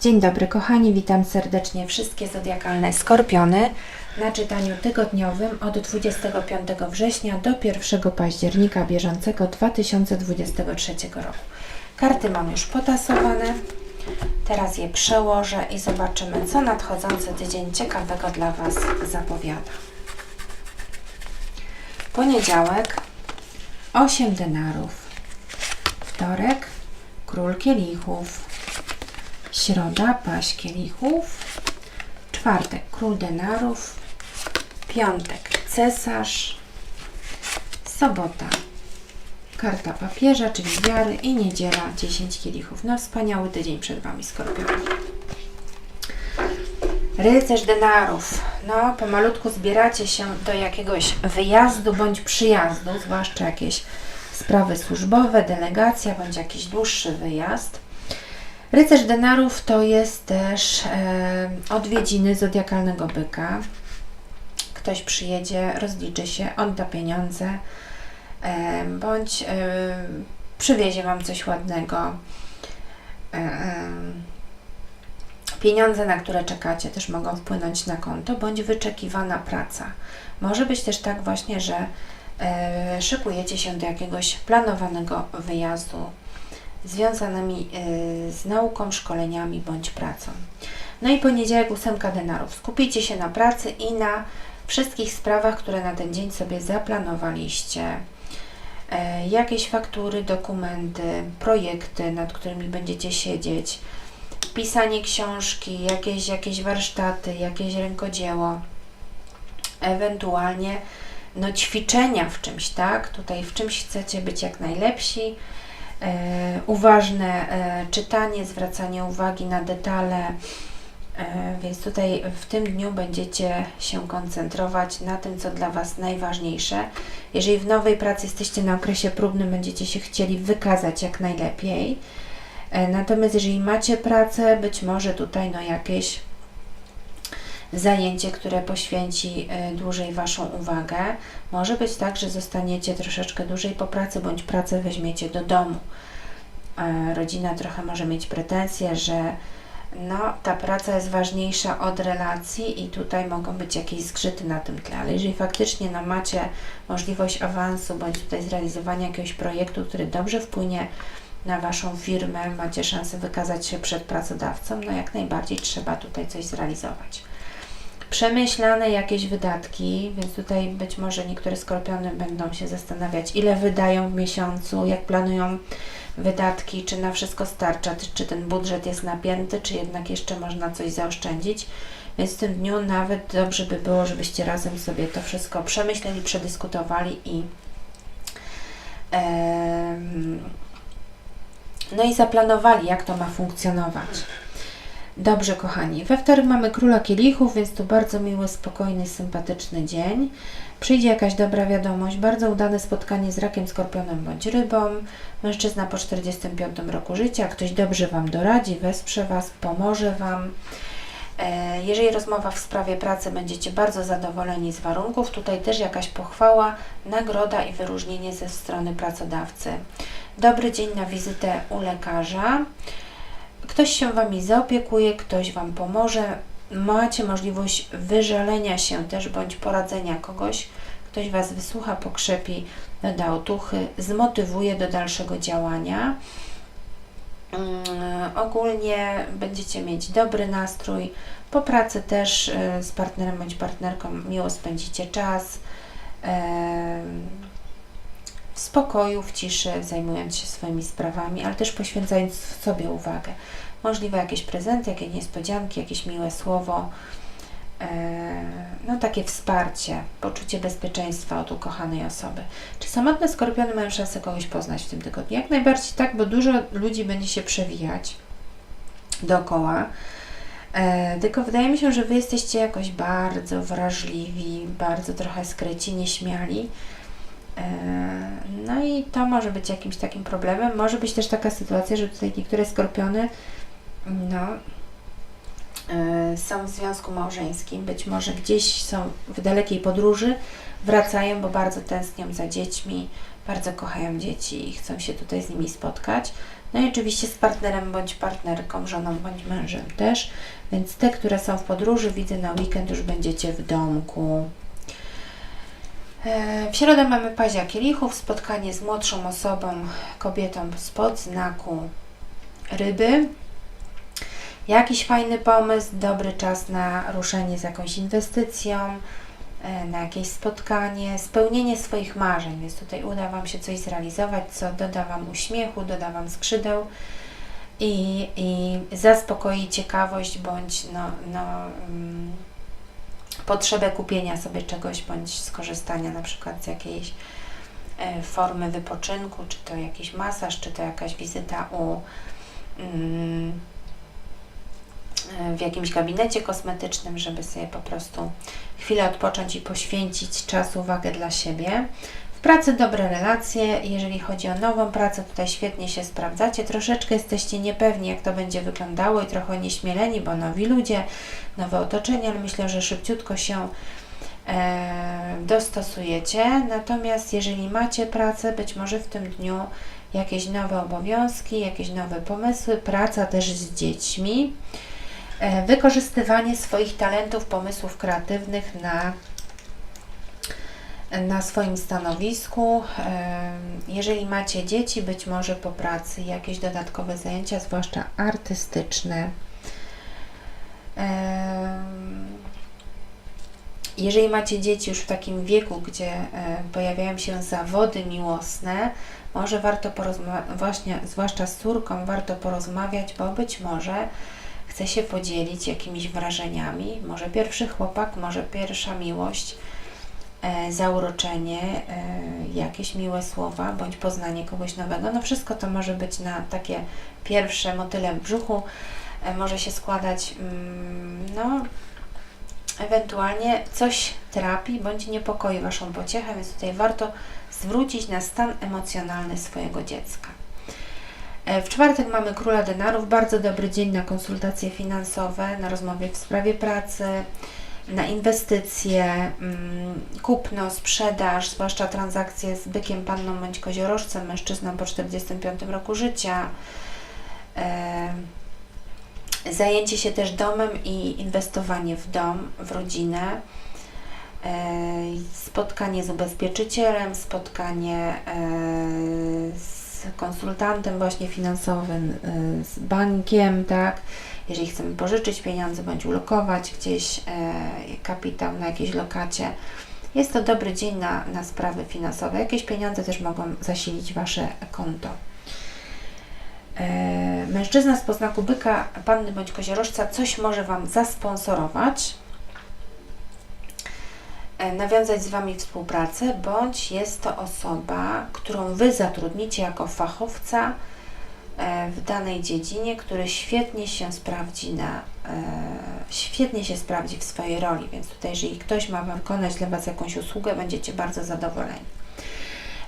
Dzień dobry kochani, witam serdecznie wszystkie zodiakalne skorpiony na czytaniu tygodniowym od 25 września do 1 października bieżącego 2023 roku. Karty mam już potasowane. Teraz je przełożę i zobaczymy, co nadchodzący tydzień ciekawego dla Was zapowiada. Poniedziałek 8 denarów. Wtorek król kielichów. Środa paź kielichów. Czwartek król denarów. Piątek cesarz. Sobota karta papieża, czyli wiary i niedziela 10 kielichów. No wspaniały tydzień przed Wami, skorpioni. Rycerz denarów. No, pomalutku zbieracie się do jakiegoś wyjazdu bądź przyjazdu, zwłaszcza jakieś sprawy służbowe, delegacja bądź jakiś dłuższy wyjazd. Rycerz denarów to jest też e, odwiedziny zodiakalnego byka. Ktoś przyjedzie, rozliczy się, odda pieniądze, e, bądź e, przywiezie Wam coś ładnego. E, e, Pieniądze, na które czekacie, też mogą wpłynąć na konto, bądź wyczekiwana praca. Może być też tak właśnie, że e, szykujecie się do jakiegoś planowanego wyjazdu związanymi e, z nauką, szkoleniami bądź pracą. No i poniedziałek ósemka denarów. Skupijcie się na pracy i na wszystkich sprawach, które na ten dzień sobie zaplanowaliście. E, jakieś faktury, dokumenty, projekty, nad którymi będziecie siedzieć pisanie książki, jakieś, jakieś warsztaty, jakieś rękodzieło, ewentualnie no, ćwiczenia w czymś, tak? Tutaj w czymś chcecie być jak najlepsi. E, uważne e, czytanie, zwracanie uwagi na detale, e, więc tutaj w tym dniu będziecie się koncentrować na tym, co dla Was najważniejsze. Jeżeli w nowej pracy jesteście na okresie próbnym, będziecie się chcieli wykazać jak najlepiej. Natomiast jeżeli macie pracę, być może tutaj no jakieś zajęcie, które poświęci e, dłużej Waszą uwagę. Może być tak, że zostaniecie troszeczkę dłużej po pracy, bądź pracę weźmiecie do domu. E, Rodzina trochę może mieć pretensje, że no, ta praca jest ważniejsza od relacji i tutaj mogą być jakieś zgrzyty na tym tle, ale jeżeli faktycznie no, macie możliwość awansu, bądź tutaj zrealizowania jakiegoś projektu, który dobrze wpłynie na Waszą firmę, macie szansę wykazać się przed pracodawcą, no jak najbardziej trzeba tutaj coś zrealizować. Przemyślane jakieś wydatki, więc tutaj być może niektóre skorpiony będą się zastanawiać, ile wydają w miesiącu, jak planują wydatki, czy na wszystko starcza, czy, ten budżet jest napięty, czy jednak jeszcze można coś zaoszczędzić. Więc w tym dniu nawet dobrze by było, żebyście razem sobie to wszystko przemyśleli, przedyskutowali i no i zaplanowali, jak to ma funkcjonować. Dobrze, kochani. We wtorek mamy króla kielichów, więc to bardzo miły, spokojny, sympatyczny dzień. Przyjdzie jakaś dobra wiadomość, bardzo udane spotkanie z rakiem, skorpionem bądź rybą. Mężczyzna po 45 roku życia, ktoś dobrze Wam doradzi, wesprze Was, pomoże Wam. E, Jeżeli rozmowa w sprawie pracy, będziecie bardzo zadowoleni z warunków. Tutaj też jakaś pochwała, nagroda i wyróżnienie ze strony pracodawcy. Dobry dzień na wizytę u lekarza. Ktoś się Wami zaopiekuje, ktoś Wam pomoże. Macie możliwość wyżalenia się też bądź poradzenia kogoś. Ktoś Was wysłucha, pokrzepi, doda otuchy, zmotywuje do dalszego działania. Mm, Ogólnie będziecie mieć dobry nastrój. Po pracy też y, z partnerem bądź partnerką miło spędzicie czas. W spokoju, w ciszy, zajmując się swoimi sprawami, ale też poświęcając sobie uwagę. Możliwe jakieś prezenty, jakieś niespodzianki, jakieś miłe słowo. E, No takie wsparcie, poczucie bezpieczeństwa od ukochanej osoby. Czy samotne skorpiony mają szansę kogoś poznać w tym tygodniu? Jak najbardziej tak, bo dużo ludzi będzie się przewijać dookoła. E, tylko wydaje mi się, że Wy jesteście jakoś bardzo wrażliwi, bardzo trochę skryci, nieśmiali. E, No i to może być jakimś takim problemem. Może być też taka sytuacja, że tutaj niektóre skorpiony no, e, są w związku małżeńskim, być może gdzieś są w dalekiej podróży, wracają, bo bardzo tęsknią za dziećmi, bardzo kochają dzieci i chcą się tutaj z nimi spotkać. No i oczywiście z partnerem bądź partnerką, żoną bądź mężem też. Więc te, które są w podróży, widzę na weekend już będziecie w domku. E, W środę mamy pazia kielichów, spotkanie z młodszą osobą, kobietą spod znaku ryby. Jakiś fajny pomysł, dobry czas na ruszenie z jakąś inwestycją, e, na jakieś spotkanie, spełnienie swoich marzeń, więc tutaj uda Wam się coś zrealizować, co doda Wam uśmiechu, doda Wam skrzydeł i, i zaspokoi ciekawość bądź no, no, mm, potrzebę kupienia sobie czegoś bądź skorzystania na przykład z jakiejś e, formy wypoczynku, czy to jakiś masaż, czy to jakaś wizyta u mm, e, w jakimś gabinecie kosmetycznym, żeby sobie po prostu chwilę odpocząć i poświęcić czas, uwagę dla siebie. Pracy dobre relacje, jeżeli chodzi o nową pracę, tutaj świetnie się sprawdzacie. Troszeczkę jesteście niepewni, jak to będzie wyglądało i trochę nieśmieleni, bo nowi ludzie, nowe otoczenie, ale myślę, że szybciutko się e, dostosujecie. Natomiast jeżeli macie pracę, być może w tym dniu jakieś nowe obowiązki, jakieś nowe pomysły, praca też z dziećmi, e, wykorzystywanie swoich talentów, pomysłów kreatywnych na na swoim stanowisku. Jeżeli macie dzieci, być może po pracy jakieś dodatkowe zajęcia, zwłaszcza artystyczne. Jeżeli macie dzieci już w takim wieku, gdzie e, pojawiają się zawody miłosne, może warto porozmawiać, właśnie, zwłaszcza z córką, warto porozmawiać, bo być może chce się podzielić jakimiś wrażeniami. Może pierwszy chłopak, może pierwsza miłość zauroczenie, e, jakieś miłe słowa, bądź poznanie kogoś nowego. No wszystko to może być na takie pierwsze motyle w brzuchu. E, może się składać, mm, no, ewentualnie coś trapi, bądź niepokoi Waszą pociechę, więc tutaj warto zwrócić na stan emocjonalny swojego dziecka. E, W czwartek mamy Króla Denarów, bardzo dobry dzień na konsultacje finansowe, na rozmowie w sprawie pracy, na inwestycje, mm, kupno, sprzedaż, zwłaszcza transakcje z bykiem, panną bądź koziorożcem, mężczyzną po 45 roku życia. Zajęcie się też domem i inwestowanie w dom, w rodzinę. Spotkanie z ubezpieczycielem, spotkanie e, z konsultantem właśnie finansowym, e, z bankiem, tak? Jeżeli chcemy pożyczyć pieniądze bądź ulokować gdzieś e, kapitał na jakiejś lokacie. Jest to dobry dzień na, na sprawy finansowe. Jakieś pieniądze też mogą zasilić Wasze konto. E, Mężczyzna z poznaku byka, panny bądź koziorożca coś może Wam zasponsorować, nawiązać z Wami współpracę, bądź jest to osoba, którą Wy zatrudnicie jako fachowca e, w danej dziedzinie, który świetnie się sprawdzi na, e, świetnie się sprawdzi w swojej roli, więc tutaj jeżeli ktoś ma wykonać dla Was jakąś usługę, będziecie bardzo zadowoleni.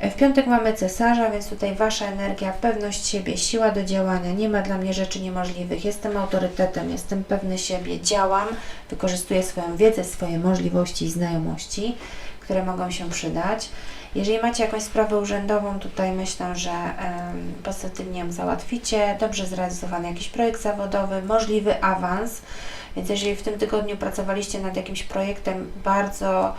W piątek mamy cesarza, więc tutaj Wasza energia, pewność siebie, siła do działania. Nie ma dla mnie rzeczy niemożliwych. Jestem autorytetem, jestem pewny siebie, działam, wykorzystuję swoją wiedzę, swoje możliwości i znajomości, które mogą się przydać. Jeżeli macie jakąś sprawę urzędową, tutaj myślę, że em, pozytywnie ją załatwicie. Dobrze zrealizowany jakiś projekt zawodowy, możliwy awans. Więc jeżeli w tym tygodniu pracowaliście nad jakimś projektem, bardzo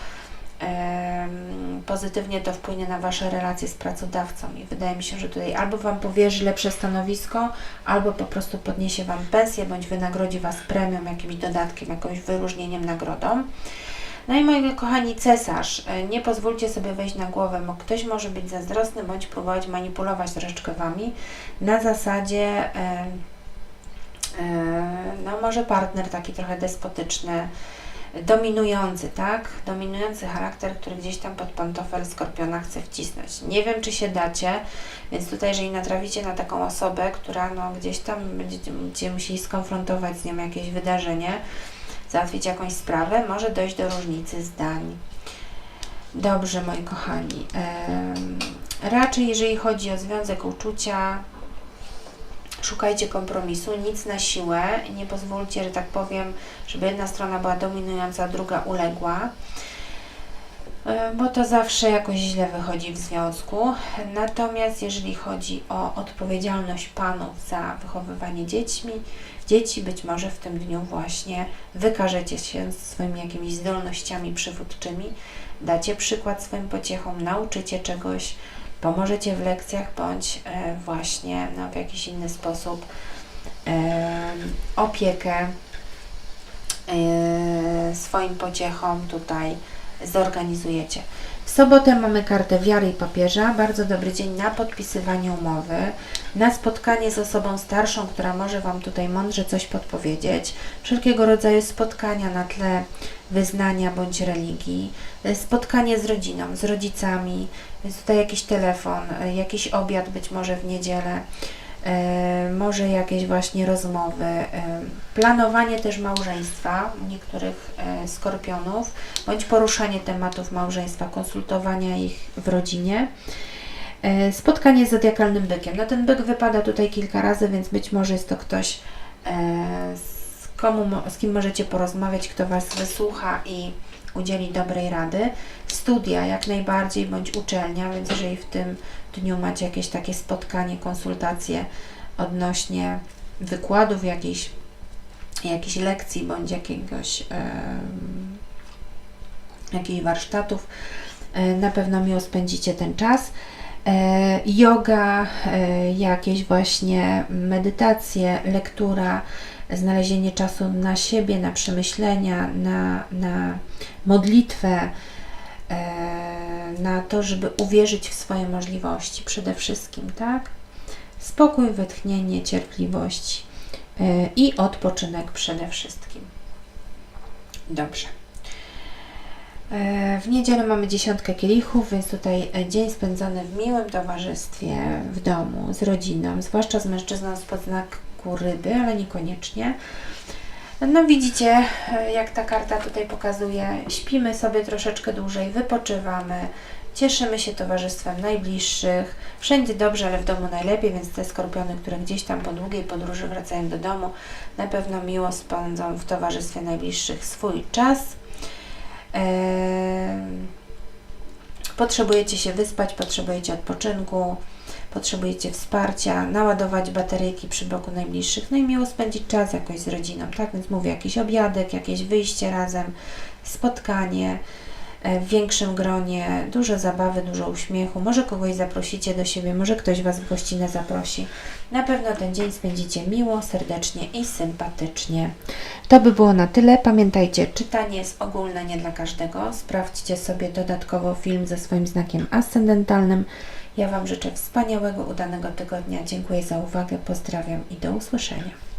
pozytywnie to wpłynie na Wasze relacje z pracodawcą i wydaje mi się, że tutaj albo Wam powierzy lepsze stanowisko, albo po prostu podniesie Wam pensję, bądź wynagrodzi Was premią, jakimś dodatkiem, jakimś wyróżnieniem, nagrodą. No i moi kochani cesarz, e, nie pozwólcie sobie wejść na głowę, bo ktoś może być zazdrosny, bądź próbować manipulować troszeczkę Wami na zasadzie, e, no może partner taki trochę despotyczny, dominujący, tak? Dominujący charakter, który gdzieś tam pod pantofel skorpiona chce wcisnąć. Nie wiem, czy się dacie, więc tutaj, jeżeli natraficie na taką osobę, która no gdzieś tam będziecie, musieli skonfrontować z nią jakieś wydarzenie, załatwić jakąś sprawę, może dojść do różnicy zdań. Dobrze, moi kochani. Raczej, jeżeli chodzi o związek uczucia, szukajcie kompromisu, nic na siłę. Nie pozwólcie, że tak powiem, żeby jedna strona była dominująca, druga uległa. e, bo to zawsze jakoś źle wychodzi w związku. Natomiast jeżeli chodzi o odpowiedzialność panów za wychowywanie dziećmi, dzieci, być może w tym dniu właśnie wykażecie się swoimi jakimiś zdolnościami przywódczymi, dacie przykład swoim pociechom, nauczycie czegoś, pomożecie w lekcjach, bądź e, właśnie no, w jakiś inny sposób e, opiekę e, swoim pociechom tutaj zorganizujecie. W sobotę mamy kartę wiary i papieża. Bardzo dobry dzień na podpisywanie umowy, na spotkanie z osobą starszą, która może Wam tutaj mądrze coś podpowiedzieć. Wszelkiego rodzaju spotkania na tle wyznania bądź religii. Spotkanie z rodziną, z rodzicami, więc tutaj jakiś telefon, jakiś obiad być może w niedzielę. E, może jakieś właśnie rozmowy, e, planowanie też małżeństwa niektórych e, skorpionów, bądź poruszanie tematów małżeństwa, konsultowania ich w rodzinie. Spotkanie z zodiakalnym bykiem. No ten byk wypada tutaj kilka razy, więc być może jest to ktoś, komu, z kim możecie porozmawiać, kto Was wysłucha i udzieli dobrej rady. Studia jak najbardziej, bądź uczelnia, więc jeżeli w tym dniu macie jakieś takie spotkanie, konsultacje odnośnie wykładów, jakiejś, jakiejś lekcji, bądź jakiegoś, em, jakichś warsztatów, e, na pewno miło spędzicie ten czas. E, yoga, e, jakieś właśnie medytacje, lektura, znalezienie czasu na siebie, na przemyślenia, na, na modlitwę, e, na to, żeby uwierzyć w swoje możliwości przede wszystkim, tak? Spokój, wytchnienie, cierpliwość e, i odpoczynek przede wszystkim. Dobrze. E, W niedzielę mamy dziesiątkę kielichów, więc tutaj dzień spędzony w miłym towarzystwie, w domu, z rodziną, zwłaszcza z mężczyzną spod znaku ryby, ale niekoniecznie. No widzicie, e, jak ta karta tutaj pokazuje, śpimy sobie troszeczkę dłużej, wypoczywamy, cieszymy się towarzystwem najbliższych, wszędzie dobrze, ale w domu najlepiej, więc te skorpiony, które gdzieś tam po długiej podróży wracają do domu, na pewno miło spędzą w towarzystwie najbliższych swój czas. Potrzebujecie się wyspać, potrzebujecie odpoczynku, potrzebujecie wsparcia, naładować bateryjki przy boku najbliższych, no i miło spędzić czas jakoś z rodziną, tak? Więc mówię, jakiś obiadek, jakieś wyjście razem, spotkanie e, w większym gronie, dużo zabawy, dużo uśmiechu, może kogoś zaprosicie do siebie, może ktoś Was w gościnę zaprosi. Na pewno ten dzień spędzicie miło, serdecznie i sympatycznie. To by było na tyle. Pamiętajcie, czytanie jest ogólne, nie dla każdego. Sprawdźcie sobie dodatkowo film ze swoim znakiem ascendentalnym. Ja Wam życzę wspaniałego, udanego tygodnia. Dziękuję za uwagę, pozdrawiam i do usłyszenia.